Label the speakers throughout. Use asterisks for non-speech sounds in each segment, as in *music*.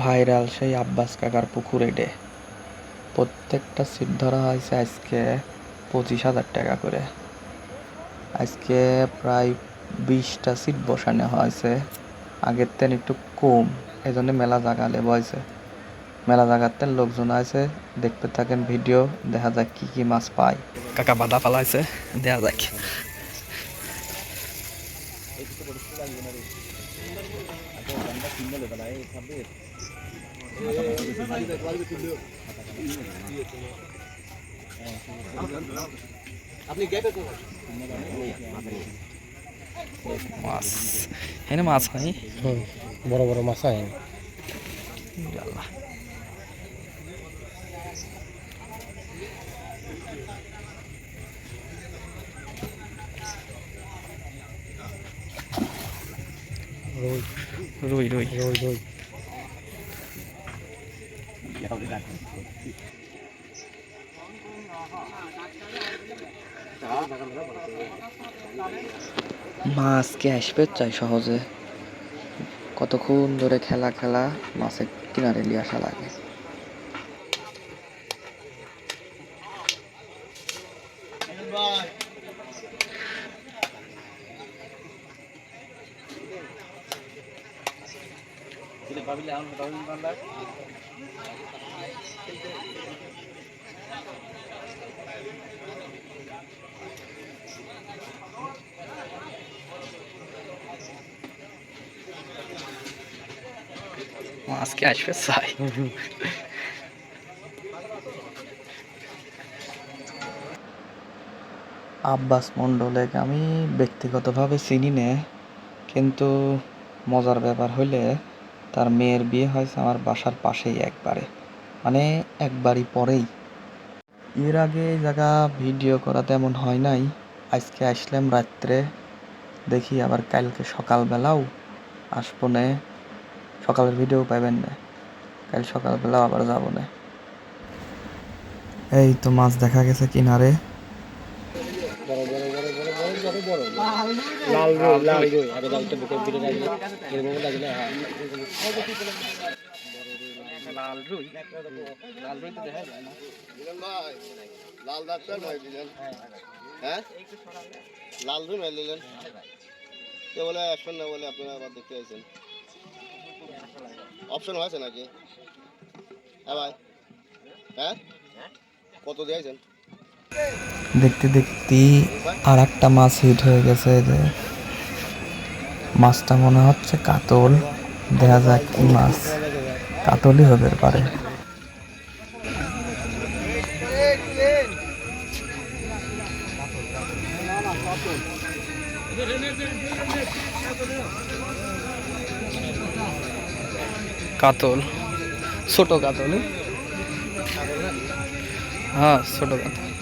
Speaker 1: Viral সেই আব্বাস কাকার পুকুরে ডে। প্রত্যেকটা সিট ধরা হয়েছে আজকে পঁচিশ হাজার টাকা করে। আজকে প্রায় বিশটা সিট বসানো হয়েছে। আগের তেন একটু কম। এই জন্য মেলা জায়গা লেব হয়েছে মেলা জায়গাতে লোকজন আছে দেখতে থাকেন ভিডিও দেখা যাক কি কি মাছ পায়। কাকা বাদা ফালাইছে দেখা যাক। মাছ। এখানে মাছ হয়
Speaker 2: বড় বড় মাছ হয়
Speaker 1: আল্লাহ। রুই রুই।
Speaker 2: রোজ রোজ
Speaker 1: মাছ কে আসবে চাই সহজে? কতক্ষণ ধরে খেলা খেলা মাছের কিনারে নিয়ে আসা লাগে? মাছ কে আসবে চাই আব্বাস মণ্ডলেকে আমি ব্যক্তিগতভাবে চিনি নে কিন্তু মজার ব্যাপার হইলে তার মেয়ের বিয়ে হয়েছে আমার বাসার পাশেই একবারে। মানে একবারই পরেই। এর আগে জায়গা ভিডিও করা তেমন হয় নাই। আজকে আসলাম রাত্রে। দেখি আবার কালকে সকালবেলাও আসব নে। সকালের ভিডিও পাইবেন না। কাল সকালবেলাও আবার যাব না। এই তো মাছ দেখা গেছে কিনারে।
Speaker 2: লাল রুই। লাল রুই আগে ডালটা বুকে বিরে রাখলে এরকম লাগলে হ্যাঁ? লাল রুই লাল রুই তো দেখা যায় না
Speaker 3: লাল ডাক্তার ভাই দিলেন হ্যাঁ? লাল কে বলে আসবেন না বলে আপনারা আবার দেখতে আইছেন অপশন হয়েছে নাকি? হ্যাঁ ভাই হ্যাঁ? কত দিয়েছেন?
Speaker 1: দেখতে দেখতে আর একটা মাছ হিট হয়ে গেছে যে। মাছটা মনে হচ্ছে কাতল। দেখা যাক কি মাছ। কাতলই হবে পারে। কাতল। ছোট কাতল। হ্যাঁ ছোট কাতল।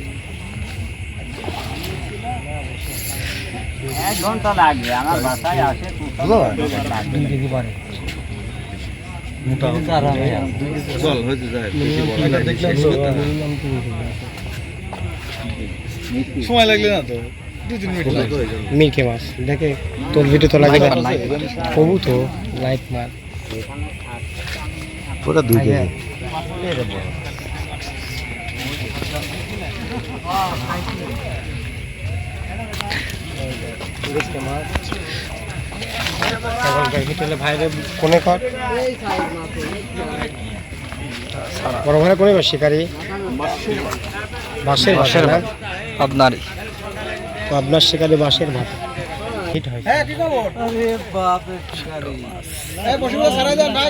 Speaker 4: এক ঘণ্টা লাগবে আমার বাসায় আসে
Speaker 2: দুই কেজি পারে
Speaker 3: সময় লাগলে না তো দু
Speaker 2: মিল্কি মাছ দেখে তোর ভিডিও তো লাগে কবু তো লাইট মাছ।
Speaker 3: ওটা দুই কেজি। *laughs*
Speaker 2: ভাইরে কোনে কর কোনে কর শিকারি বাঁশের
Speaker 1: বাঁশের
Speaker 2: ভাত তো আপনার শিকারি বাঁশের ভাত হয়
Speaker 3: সারাই দেন ভাই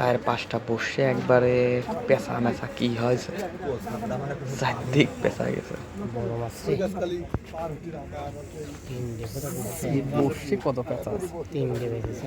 Speaker 1: চার পাঁচটা বসে একবারে পেঁচা মেচা কি হয়েছে? চারদিক পেঁচা গেছে। কত পেঁচা
Speaker 2: তিনটে বেজেছে।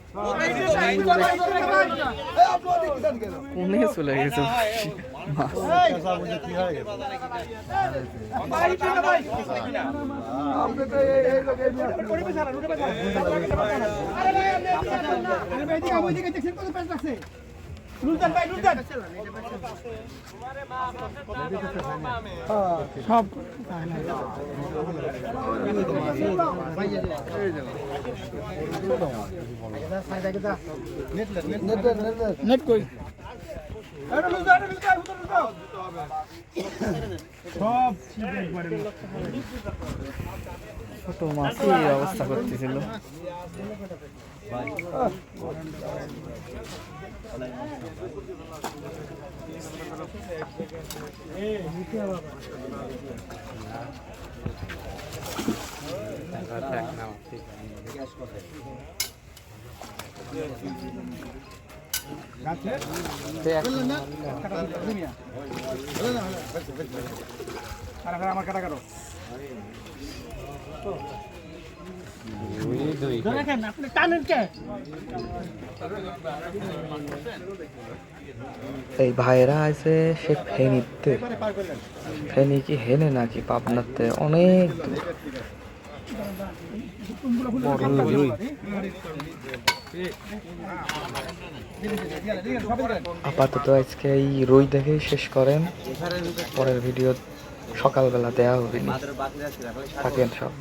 Speaker 1: কোনে চলে গেছে মাছ
Speaker 2: সব। নেট কই? সব একবারে
Speaker 1: ছোট মাছই এই অবস্থা করতেছিল।
Speaker 2: আমার কাটা কাটো।
Speaker 1: এই ভাইরা আছে সে ফেনীতে ফেনী কি হেনে নাকি? পাবনাতে অনেক। আপাতত আজকে এই রুই দেখেই শেষ করেন। পরের ভিডিও সকালবেলা দেওয়া হবে থাকেন সব।